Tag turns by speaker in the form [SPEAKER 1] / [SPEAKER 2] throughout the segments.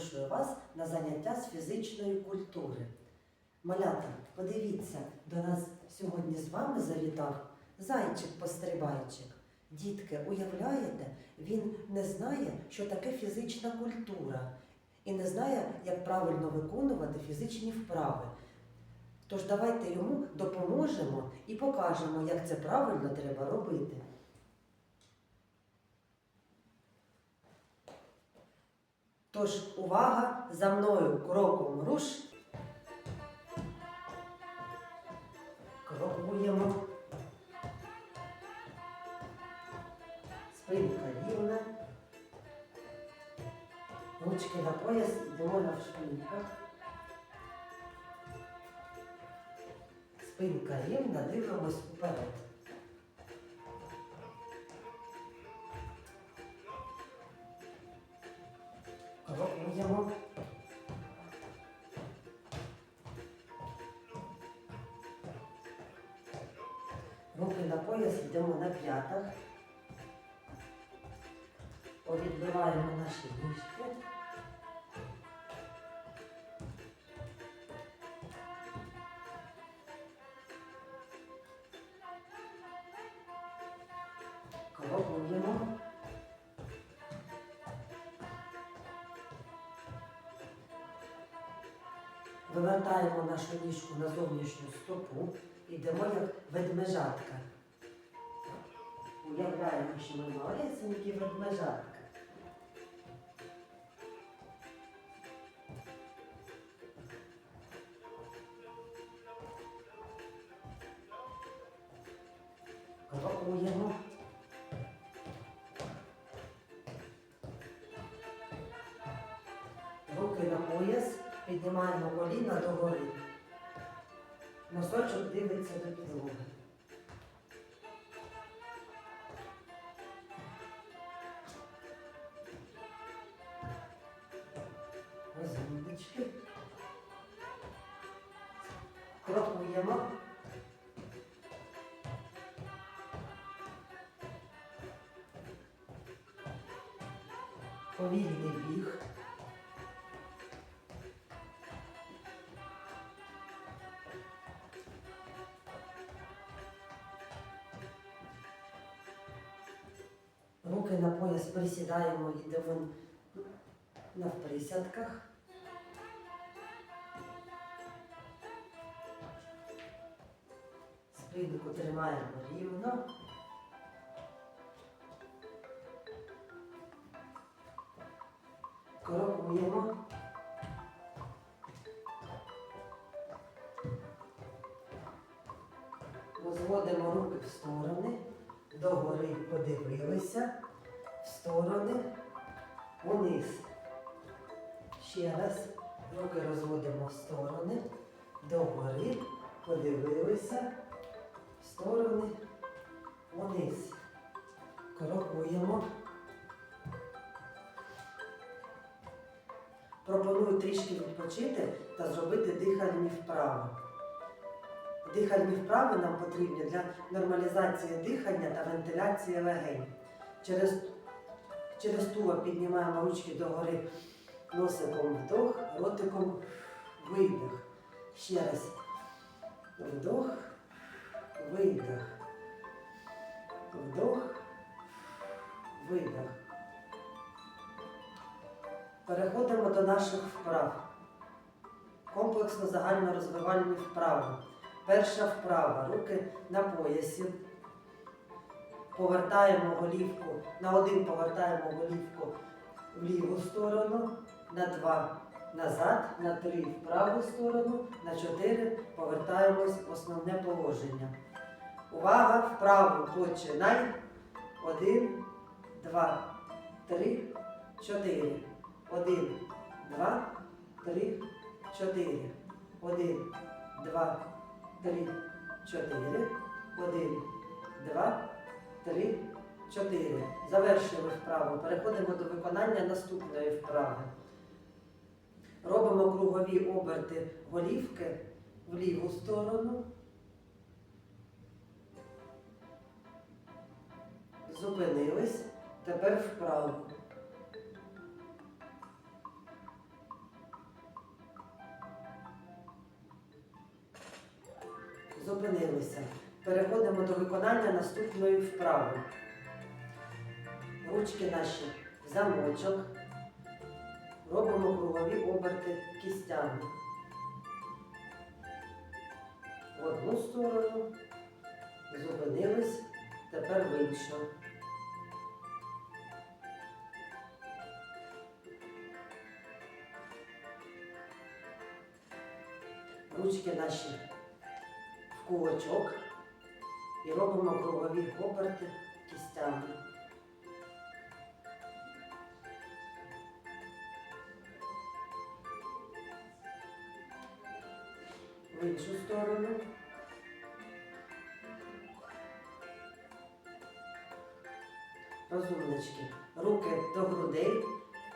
[SPEAKER 1] запрошую вас на заняття з фізичної культури. Малята, подивіться, до нас сьогодні з вами завітав зайчик-пострибайчик. Дітки, уявляєте, він не знає, що таке фізична культура, і не знає, як правильно виконувати фізичні вправи. Тож давайте йому допоможемо і покажемо, як це правильно треба робити. Тож увага за мною кроком руш. Крокуємо. Спинка рівна. Ручки на пояс, йдемо на шпильках. Спинка рівна, дивимось вперед. Руки на пояс, йдемо на п'ятах. Повідбиваємо наші ніжки. Крокуємо. Вивертаємо нашу ніжку на зовнішню стопу, йдемо як ведмежатка. Уявляємо, що ми малесенькі ведмежатка. Крокуємо. Руки на пояс, піднімаємо коліна догори. Носочок дивиться до підлоги. Розміночки. Крокуємо. Повільний біг. Руки на пояс присідаємо, йдемо на присядках. Спинку тримаємо рівно. Крокуємо. Подивилися, в сторони, униз. Ще раз руки розводимо в сторони, догори, подивилися, в сторони, униз. Крокуємо. Пропоную трішки відпочити та зробити дихальні вправи. Дихальні вправи нам потрібні для нормалізації дихання та вентиляції легень. Через, через туло піднімаємо ручки догори носиком вдох, ротиком видих. Ще раз. Вдох, видих. Вдох, видих. Переходимо до наших вправ. Комплексно загально розвивальні вправи. Перша вправа. Руки на поясі. Повертаємо голівку. На один повертаємо голівку в ліву сторону, на два назад, на три в праву сторону, на чотири повертаємось в основне положення. Увага! Вправо починай. Один, два, три, чотири. Один, два, три, чотири. Один, два, три, чотири. Один, два, три, чотири. Завершили вправу. Переходимо до виконання наступної вправи. Робимо кругові оберти голівки в ліву сторону. Переходимо до виконання наступної вправи. Ручки наші в замочок. Робимо кругові оберти кістями. В одну сторону. Зупинились. Тепер в іншу. Ручки наші в кулачок і робимо кругові оберти кістями. В іншу сторону. Розумнички. Руки до грудей.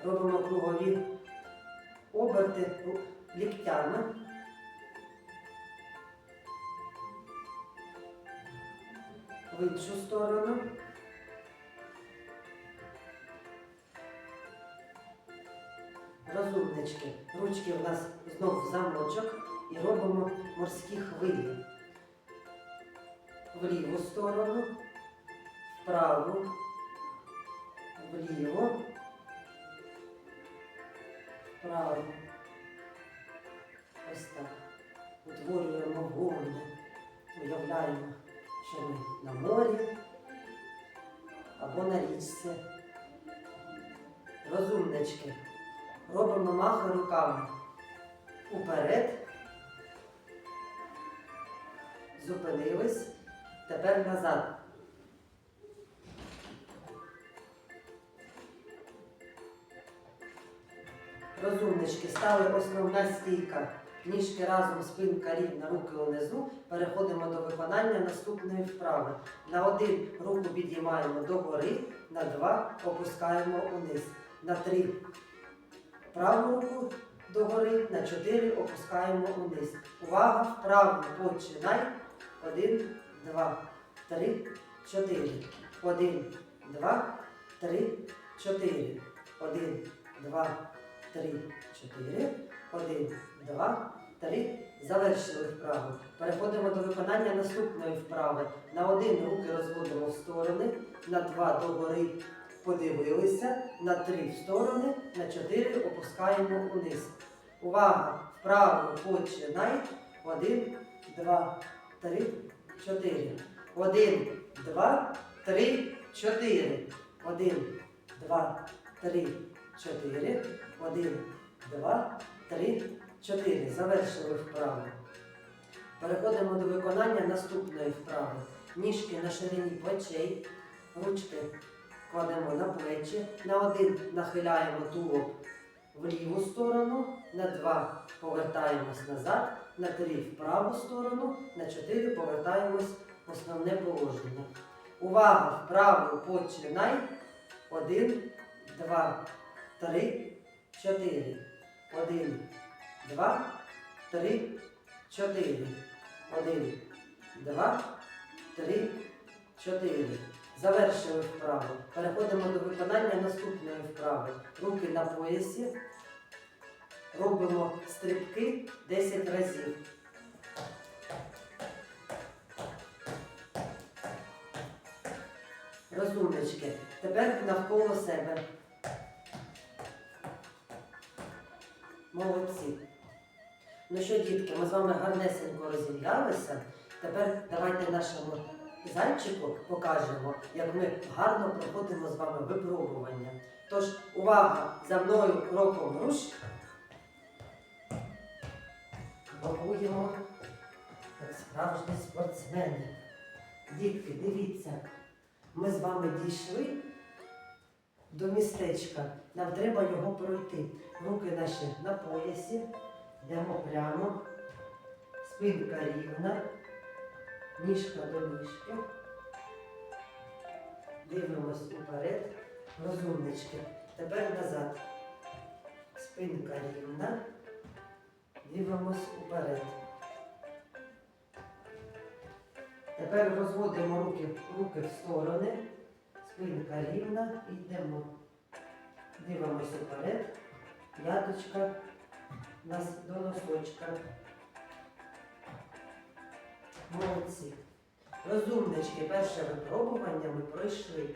[SPEAKER 1] Робимо кругові оберти ліктями. В іншу сторону. Розумнички. Ручки у нас знов в замочок і робимо морські хвилі. В ліву сторону, вправу, вліво, вправо. Ось так. Утворюємо волни. Уявляємо, що ми на морі або на річці. Розумнички. Робимо махи руками уперед. Зупинились. Тепер назад. Розумнички, стали основна стійка. Ніжки разом, спинка рівна, руки унизу. Переходимо до виконання наступної вправи. На один руку підіймаємо догори, на два опускаємо униз. На три праву руку догори, на чотири опускаємо униз. Увага! Вправо починай. Один, два, три, чотири. Один, два, три, чотири. Один, два, три, чотири. Один, два, три. Завершили вправу. Переходимо до виконання наступної вправи. На один руки розводимо в сторони, на два догори подивилися, на три в сторони, на чотири опускаємо униз. Увага! Вправо починай. Один, два, три, чотири. Один, два, три, чотири. Один, два, три, чотири. Один, два, три, чотири. Завершили вправу. Переходимо до виконання наступної вправи. Ніжки на ширині плечей, ручки кладемо на плечі. На один нахиляємо тулуб в ліву сторону, на два повертаємось назад, на три в праву сторону, на чотири повертаємось в основне положення. Увага! Вправо починай. Один, два, три, чотири. Один, два, три, чотири. Один, два, три, чотири. Завершили вправу. Переходимо до виконання наступної вправи. Руки на поясі. Робимо стрибки 10 разів. Розумнички. Тепер навколо себе. Молодці. Ну що, дітки, ми з вами гарнесенько розім'ялися. Тепер давайте нашому зайчику покажемо, як ми гарно проходимо з вами випробування. Тож, увага! За мною кроком руш. Крокуємо, як справжні спортсмени. Дітки, дивіться, ми з вами дійшли до містечка. Нам треба його пройти. Руки наші на поясі. Йдемо прямо. Спинка рівна. Ніжка до ніжки. Дивимось уперед. Розумнички. Тепер назад. Спинка рівна. Дивимось уперед. Тепер розводимо руки, руки в сторони. Спинка рівна йдемо. Дивимось уперед. П'яточка до носочка. Молодці. Розумнички, перше випробування ми пройшли.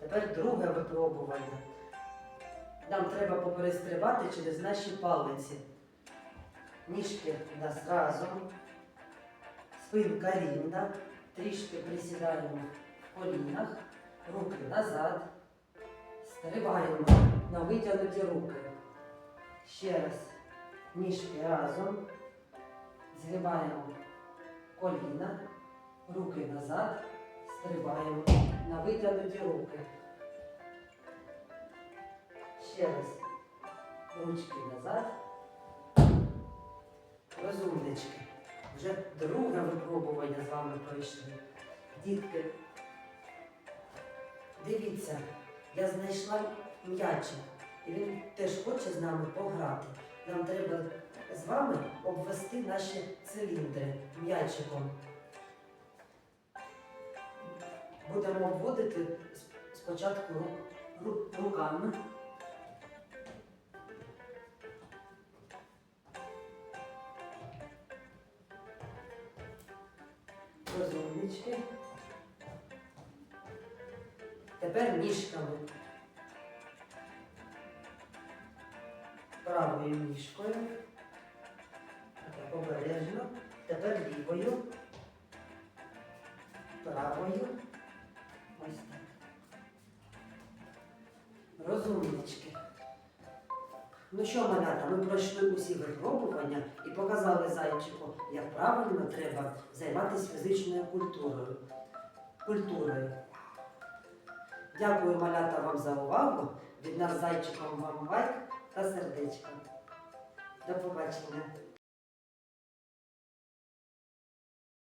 [SPEAKER 1] Тепер друге випробування. Нам треба поперестрибати через наші палиці. Ніжки у нас разом, спинка рівна, трішки присідаємо в колінах, руки назад, стрибаємо на витягнуті руки. Ще раз. Ніжки разом, згибаємо коліна, руки назад, стрибаємо на витягнуті руки. Ще раз. Ручки назад. Розумнички. Вже друге випробування з вами пройшли. Дітки, дивіться, я знайшла м'ячик, і він теж хоче з нами пограти. Нам треба з вами обвести наші циліндри м'ячиком. Будемо обводити спочатку ру- ру- руками. Розумнички. Тепер ніжками. Правою ніжкою. Так, обережно. Тепер лівою. Правою. Ось так. Розумнички. Ну що, малята, ми пройшли усі випробування і показали зайчику, як правильно треба займатися фізичною культурою. культурою. Дякую, малята, вам за увагу. Від нас зайчиком вам лайк та сердечко. До побачення.